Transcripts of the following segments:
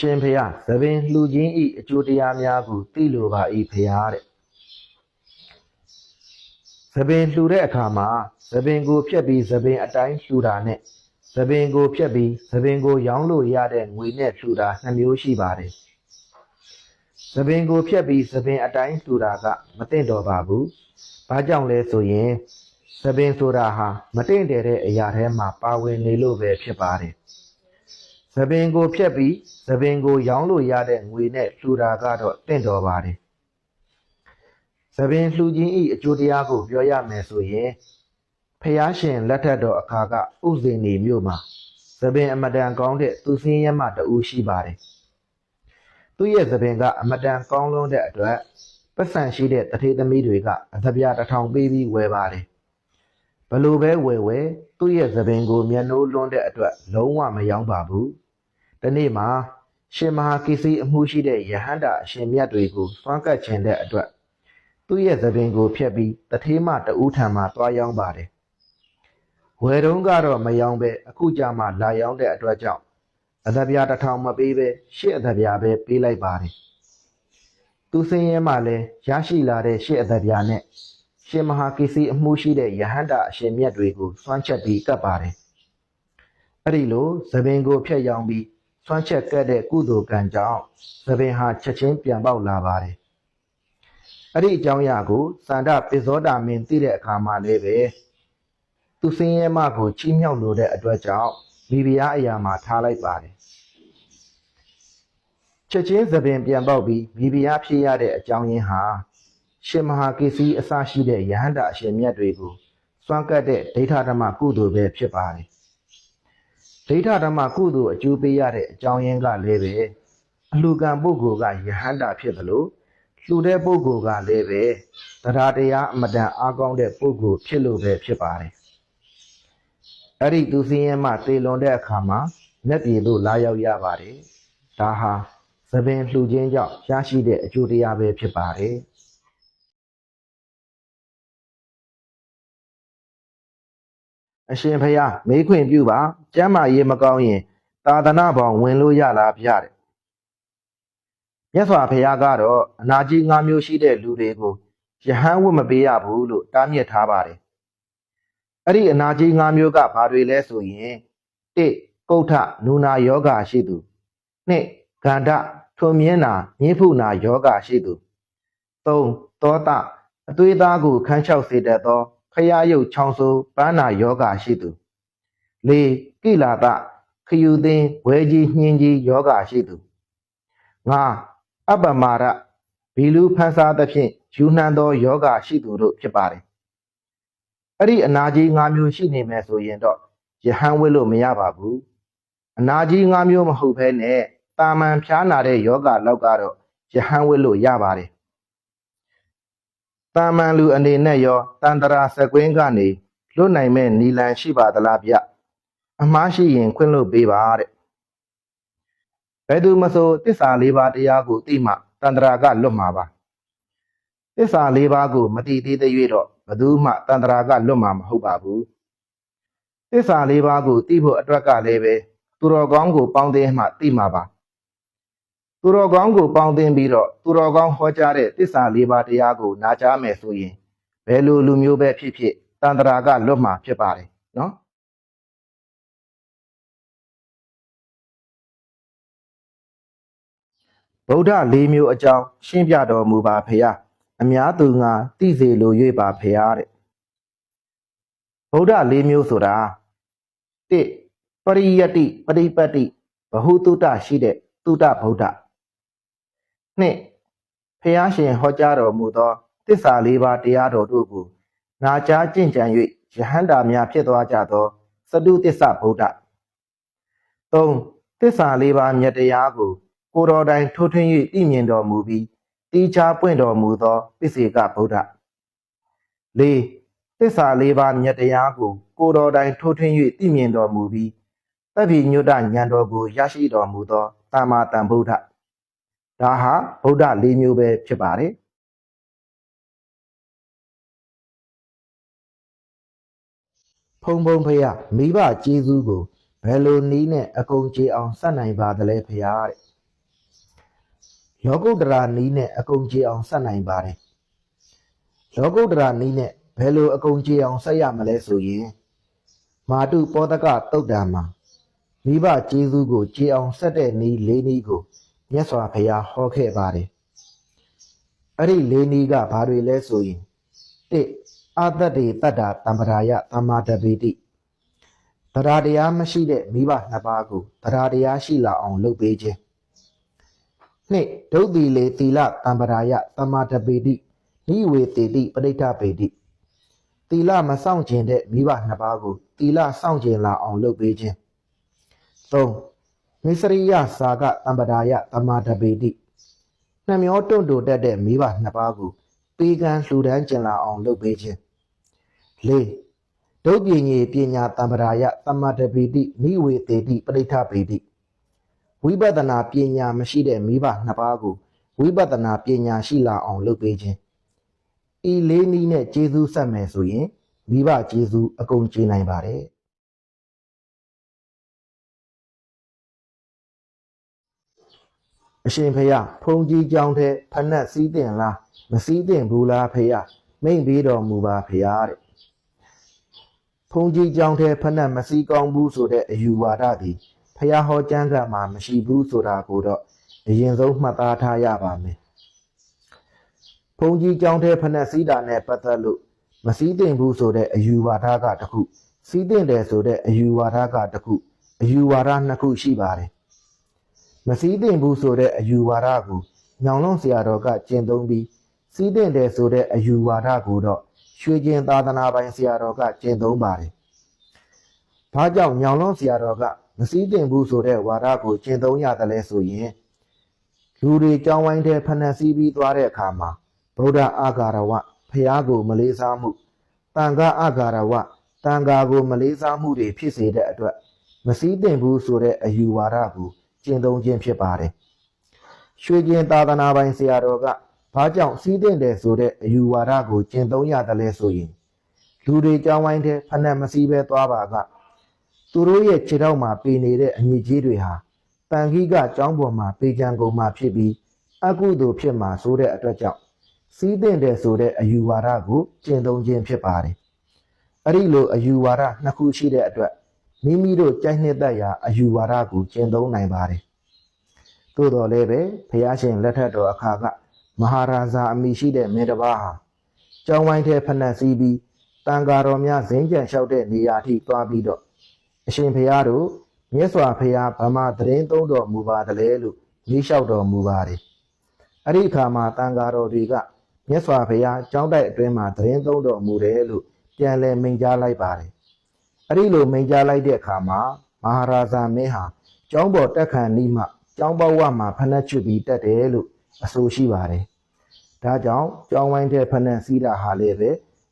ရှင်ဖေယသပင်လှူခြင်းဤအကျိုးတရားများကိုသိလိုပါ၏ဖေယတဲ့သပင်လှူတဲ့အခါမှာသပင်ကိုဖြတ်ပြီးသပင်အတိုင်းလှူတာနဲ့သပင်ကိုဖြတ်ပြီးသပင်ကိုရောင်းလို့ရတဲ့ငွေနဲ့လှူတာနှစ်မျိုးရှိပါတယ်သပင်ကိုဖြတ်ပြီးသပင်အတိုင်းလှူတာကမသင့်တော်ပါဘူး။ဘာကြောင့်လဲဆိုရင်သပင်ဆိုတာဟာမတင့်တယ်တဲ့အရာထဲမှာပါဝင်နေလို့ပဲဖြစ်ပါတယ်။ သပင်ကိုဖြတ်ပြီးသပင်ကိုရောင်းလို့ရတဲ့ငွေနဲ့လှူတာကတော့တင့်တော်ပါတယ်။သပင်လှူခြင်းဤအကျိုးတရားကိုပြောရမယ်ဆိုရင်ဖျားရှင်လက်ထက်တော်အခါကဥဇင်နေမြို့မှာသပင်အမတန်ကောင်းတဲ့သူစင်းရဲမတူရှိပါတယ်။သူ့ရဲ့သပင်ကအမတန်ကောင်းလွန်းတဲ့အတွက်ပတ်စံရှိတဲ့တထေသမီးတွေကအသပြားတစ်ထောင်ပေးပြီးဝယ်ပါတယ်။ဘလို့ပဲဝယ်ဝယ်သူ့ရဲ့သပင်ကိုမျက်နှိုးလွန်းတဲ့အတွက်လုံးဝမယောင်းပါဘူး။ ဒီနေ့မှာရှင်မဟာကိစီအမှုရှိတဲ့ယဟန္တာအရှင်မြတ်တွေကိုစွမ်းကပ်ခြင်းတဲ့အတွက်သူ့ရဲ့သပင်ကိုဖျက်ပြီးတထေးမတူးထံမှာတွားယောင်းပါတယ်။ဝယ်တုံးကတော့မယောင်းပဲအခုကြမှာလာယောင်းတဲ့အတွက်ကြောင့်အသပြားတစ်ထောင်မပေးပဲရှစ်အသပြားပဲပေးလိုက်ပါတယ်။သူစင်းရဲမှလည်းရရှိလာတဲ့ရှစ်အသပြားနဲ့ရှင်မဟာကိစီအမှုရှိတဲ့ယဟန္တာအရှင်မြတ်တွေကိုစွမ်းချက်ပြီးကပ်ပါတယ်။အဲ့ဒီလိုသပင်ကိုဖျက်ယောင်းပြီး စွမ်းချက်ကပ်တဲ့ကုသိုလ်ကံကြောင့်သပင်ဟာချက်ချင်းပြန်ပေါက်လာပါတယ်။အဲ့ဒီအကြောင်းအရာကိုစန္ဒပိဇောတာမင်းသိတဲ့အခါမှာလည်းပဲသူစင်းရဲမကိုချီးမြှောက်လို့တဲ့အတွက်ကြောင့်မိဖုရားအရာမှာထားလိုက်ပါတယ်။ချက်ချင်းသပင်ပြန်ပေါက်ပြီးမိဖုရားဖြစ်ရတဲ့အကြောင်းရင်းဟာရှင်မဟာကိစီအစရှိတဲ့ယဟန္တာအရှင်မြတ်တွေကိုစွန့်ကပ်တဲ့ဒိဋ္ဌဓမ္မကုသိုလ်ပဲဖြစ်ပါတယ်။ ဒိဋ္ဌဓမ္မကုသိုလ်အကျိုးပေးရတဲ့အကြောင်းရင်းကလည်းပဲအလှကံပုဂ္ဂိုလ်ကယဟန္တာဖြစ်သလိုလှူတဲ့ပုဂ္ဂိုလ်ကလည်းပဲတရားတရားအမတန်အားကောင်းတဲ့ပုဂ္ဂိုလ်ဖြစ်လို့ပဲဖြစ်ပါတယ်။အဲ့ဒီသူစင်းရဲမှသေလွန်တဲ့အခါမှာမျက်ပြေလို့လာရောက်ရပါတယ်။ဒါဟာသပင်လှူခြင်းကြောင့်ရရှိတဲ့အကျိုးတရားပဲဖြစ်ပါတယ်။ အရှင်ဖျားမေးခွင့်ပြုပါကျမ်းမာရေးမကောင်းရင် သာသနာပေါင်းဝင်လို့ရလားဗျတဲ့မြတ်စွာဘုရားကတော့အနာကြီး၅မျိုးရှိတဲ့လူတွေကိုယဟန်ဝတ်မပေးရဘူးလို့တားမြစ်ထားပါတယ်အဲ့ဒီအနာကြီး၅မျိုးကဘာတွေလဲဆိုရင်၁ကုဋ္ဌနူနာယောဂါရှိသူ၂ဂန္ဓထွန်မြင်းနာညှိဖုနာယောဂါရှိသူ၃သောတအသွေးသားကိုခန်းလျှောက်စေတတ်သော ဖျားရုပ်ချောင်းဆိုးပန်းနာယောဂါရှိသူ၄ကိလာတခယူသင်းဝဲကြီးနှင်းကြီးယောဂါရှိသူ၅အပ္ပမာရဘီလူဖန်စားသဖြင့်ယူနှံသောယောဂါရှိသူတို့ဖြစ်ပါတယ်အဲ့ဒီအနာကြီး၅မျိုးရှိနေမယ်ဆိုရင်တော့ယဟန်ဝိလို့မရပါဘူးအနာကြီး၅မျိုးမဟုတ်ဘဲနဲ့တာမန်ဖျားနာတဲ့ယောဂလောက်ကတော့ယဟန်ဝိလို့ရပါတယ် တာမန်လူအနေနဲ့ရောတန်တရာစက်ကွင်းကနေလွတ်နိုင်မဲ့နီလန်ရှိပါသလားဗျအမှားရှိရင်ခွင့်လွတ်ပေးပါတဲ့ဘယ်သူမဆိုတစ္ဆာလေးပါးတရားကိုသိမှတန်တရာကလွတ်မှာပါတစ္ဆာလေးပါးကိုမတိသေးသေး၍တော့ဘယ်သူမှတန်တရာကလွတ်မှာမဟုတ်ပါဘူးတစ္ဆာလေးပါးကိုသိဖို့အတွက်ကလည်းပဲသူတော်ကောင်းကိုပေါင်းသိမှသိမှာပါ သူတော်ကောင်းကိုပေါင်းသိပြီးတော့သူတော်ကောင်းဟောကြားတဲ့တစ္ဆာလေးပါးတရားကိုနာကြားမယ်ဆိုရင်ဘယ်လိုလူမျိုးပဲဖြစ်ဖြစ်တန်တရာကလွတ်မှာဖြစ်ပါတယ်နော်ဗုဒ္ဓလေးမျိုးအကြောင်းရှင်းပြတော်မူပါဖေယအများသူငါသိစေလို၍ပါဖေယတဲ့ဗုဒ္ဓလေးမျိုးဆိုတာ၁ပရိယတ္တိပရိပတ်တိဘဟုတုတရှိတဲ့တုတဗုဒ္ဓ ၂ဖះရှင်ဟောကြားတော်မူသောတစ္ဆာလေးပါးတရားတော်တို့ကိုနာကြားကျင့်ကြံ၍ယဟန္တာများဖြစ်သွားကြသောစတုတစ္ဆဗုဒ္ဓ၃တစ္ဆာလေးပါးမြတ်တရားကို ကိုယ်တော်တိုင်ထိုးထွင်း၍သိမြင်တော်မူပြီးတိချာပွင့်တော်မူသောပစ္စေကဗုဒ္ဓ၄သစ္စာလေးပါးမြတ်တရားကို ကိုယ်တော်တိုင်ထိုးထွင်း၍သိမြင်တော်မူပြီးတပ်ပိညုတဉာဏ်တော်ကိုရရှိတော်မူသောတာမာတန်ဗုဒ္ဓ ဒါဟာဗုဒ္ဓ၄မျိုးပဲဖြစ်ပါတယ်ဖုံဖုံဖရမိဘကျေးဇူးကိုဘယ်လိုနည်းနဲ့အကုန်ကျေအောင်စက်နိုင်ပါသလဲဖရာတဲ့လောကုတ္တရာနီးနဲ့အကုန်ကြေအောင်ဆက်နိုင်ပါတယ်လောကုတ္တရာနီးနဲ့ဘယ်လိုအကုန်ကြေအောင်ဆက်ရမလဲဆိုရင်မာတုပောတကတုတ်တံမှာမိဘကျေးဇူးကိုကြေအောင်ဆက်တဲ့နီးလေးနီးကို မြတ်စွာဘုရားဟောခဲ့ပါတယ်အဲ့ဒီလေးနီးကဘာတွေလဲဆိုရင်တစ်အာတတ္တိတတ္တာတမ္ပရာယသမ္မာတပိတိတရားတရားမရှိတဲ့မိဘနှစ်ပါးကိုတရားတရားရှိလာအောင်လုပ်ပေးခြင်းနှစ်ဒုတ်တိလေသီလတံပရာယသမာတပေတိနိဝေတေတိပဋိဋ္ဌပေတိသီလမဆောင်ကျင်တဲ့မိဘနှစ်ပါးကိုသီလဆောင်ကျင်လာအောင်လုပ်ပေးခြင်း၃ မစ္စရိယစာကတံပရာယသမာတပေတိနှမျောတွန့်တိုတတ်တဲ့မိဘနှစ်ပါးကိုပေးကမ်းလှူဒန်းကျင်လာအောင်လုပ်ပေးခြင်း၄ဒုတ်ပညေပညာတံပရာယသမာတပေတိနိဝေတေတိပဋိဋ္ဌပေတိဝိပဿနာပညာမရှိတဲ့မိဘနှစ်ပါးကိုဝိပဿနာပညာရှိလာအောင်လုပ်ပေးခြင်းဤလေးနည်းနဲ့ကျေးဇူးဆက်မယ်ဆိုရင်မိဘကျေးဇူးအကုန်ကျေနိုင်ပါတယ် အရှင်ဖေယဖုန်ကြီးကြောင်းတဲ့ဖနက်စည်းတင်လားမစည်းတင်ဘူးလားဖေယမိန့်ပေးတော်မူပါဖေယတဲ့ဖုန်ကြီးကြောင်းတဲ့ဖနက်မစည်းကောင်းဘူးဆိုတဲ့အယူဝါဒသည်ဖះဟောကျမ်းစာမှာမရှိဘူးဆိုတာကိုတော့အရင်ဆုံးမှတ်သားထားရပါမယ်။ဘုန်းကြီးကျောင်းထဲဖက်နှက်စည်းတာနဲ့ပတ်သက်လို့မစည်းတင်ဘူးဆိုတဲ့အယူဝါဒကတစ်ခုစီးတင်တယ်ဆိုတဲ့အယူဝါဒကတစ်ခုအယူဝါဒနှစ်ခုရှိပါတယ်။ မစည်းတင်ဘူးဆိုတဲ့အယူဝါဒကိုညောင်လုံးဆရာတော်ကကျင့်သုံးပြီးစီးတင်တယ်ဆိုတဲ့အယူဝါဒကိုတော့ရွှေကျင်သာသနာပိုင်ဆရာတော်ကကျင့်သုံးပါတယ်။ဘာကြောင့်ညောင်လုံးဆရာတော်ကမစည်းတင်ဘူးဆိုတဲ့ဝါဒကိုကျင့်သုံးရတယ်လဲဆိုရင်လူတွေကြောင်းဝိုင်းတဲ့ဖဏစည်းပြီးသွားတဲ့အခါမှာဗုဒ္ဓအာဂါရဝဖះကိုမလေးစားမှုတန်ခါအာဂါရဝတန်ခါကိုမလေးစားမှုတွေဖြစ်စေတဲ့အတွက်မစည်းတင်ဘူးဆိုတဲ့အယူဝါဒကို ကျင့်သုံးခြင်းဖြစ်ပါတယ်ရွှေကျင်သာသနာပိုင်ဆရာတော်ကဘာကြောင့်စည်းတင်တယ်ဆိုတဲ့အယူဝါဒကိုကျင့်သုံးရတယ်လဲဆိုရင်လူတွေကြောင်းဝိုင်းတဲ့ဖဏမစည်းပဲသွားပါကသူတို့ရဲ့ခြေထောက်မှာပေနေတဲ့အညစ်အကြေးတွေဟာတန်ခိကကျောင်းပေါ်မှာပေကြံကုန်မှာဖြစ်ပြီးအကုသိုလ်ဖြစ်မှာဆိုတဲ့အတွက်ကြောင့်စီးတင်တယ်ဆိုတဲ့အယူဝါဒကိုကျင့်သုံးခြင်းဖြစ်ပါတယ်။အဲ့ဒီလိုအယူဝါဒနှစ်ခုရှိတဲ့အတွက် မိမိတို့ကြိုက်နှစ်သက်ရာအယူဝါဒကိုကျင့်သုံးနိုင်ပါတယ်။သို့တော်လည်းပဲဘုရားရှင်လက်ထက်တော်အခါကမဟာရာဇာအမိရှိတဲ့မင်းတစ်ပါးဟာကျောင်းဝိုင်းထဲဖဏတ်စည်းပြီးတန်ဃာတော်များဇင်းကြံလျှောက်တဲ့နေရာထိသွားပြီးတော့အရှင်ဖရာတို့မြတ်စွာဘုရားဗမာသတင်းသုံးတော်မူပါတယ်လို့လေးလျှောက်တော်မူပါတယ်။အဲ့ဒီအခါမှာတန်ဃာတော်တွေကမြတ်စွာဘုရားကျောင်းတိုက်အတွင်းမှာသတင်းသုံးတော်မူတယ်လို့ပြန်လည်မိန့်ကြားလိုက်ပါတယ်။ အဲ့ဒီလိုမိန့်ကြားလိုက်တဲ့အခါမှာမဟာရာဇာမင်းဟာကျောင်းပေါ်တက်ခံနီးမှကျောင်းပေါက်ဝမှာဖနှက်ချွတ်ပြီးတက်တယ်လို့အဆိုရှိပါတယ်။ဒါကြောင့်ကျောင်းဝိုင်းတဲ့ဖနှက်စီးတာဟာလည်းပဲ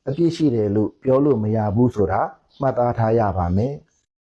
အပြစ်ရှိတယ်လို့ပြောလို့မရဘူးဆိုတာမှတ်သားထားရပါမယ်။